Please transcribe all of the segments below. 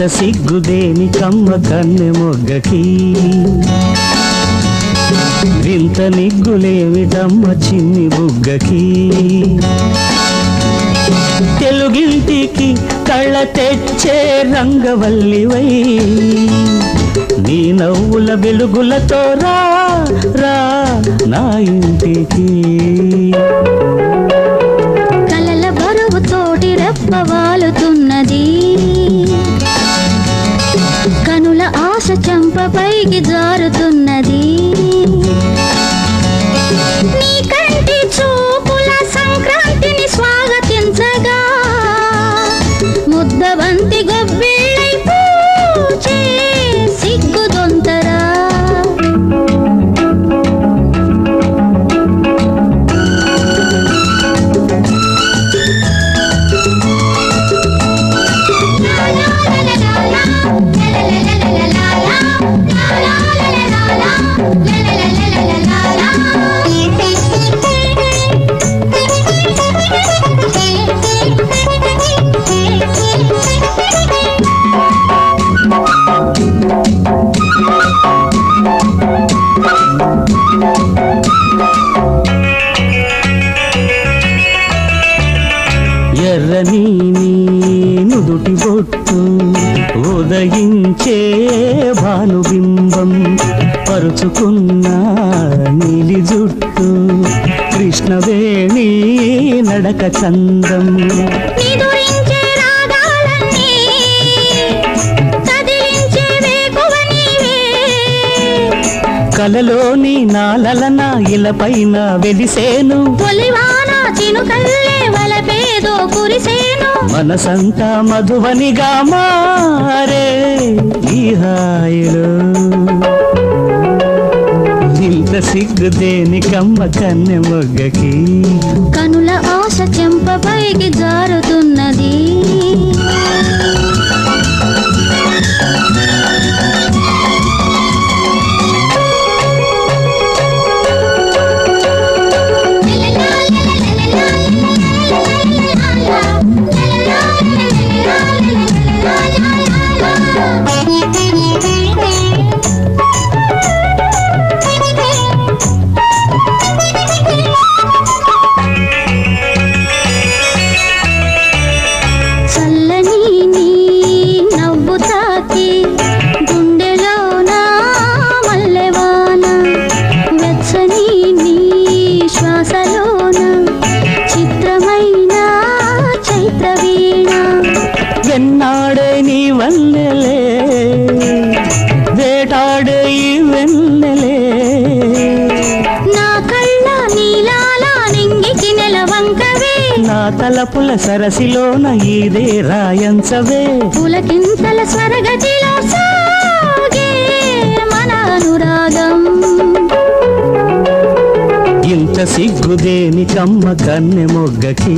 ఇంత సిగ్గుదేని కమ్మ కన్నె మొగ్గకి. వింత నిగ్గులేమిటమ్మ చిన్ని బుగ్గకి. తెలుగింటికి కళ్ళ తెచ్చే రంగవల్లివై. నీ నవ్వుల వెలుగులతో రా రా నా ఇంటికి. ఆశ పైకి జారుతున్నది. ఎర్రని నుదుటి బొట్టు ఉదయించే భానుబింబం పరుచుకున్న నీలి జుట్టు కృష్ణవేణి నడక చందం. కలలోని నాలన ఇలపైన వెలిసేను. చినుకల్లే వలపేదో కురిసేను. మనసంతా మధువనిగా మారే ఈ హాయిలో. ఇంత సిగ్గు దేనికమ్మ కన్నె మొగ్గకి? కనుల ఆశ చెంప పైకి తలపుల సరసిలోన ఇదే రాయంచవే. పులకింతల స్వరగతిలో సాగే మన అనురాగం. ఇంత సిగ్గుదేని కమ్మ కన్నె మొగ్గకి.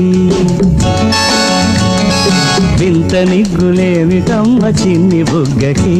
వింత నిగ్గులేమిటమ్మ చిన్ని బుగ్గకి.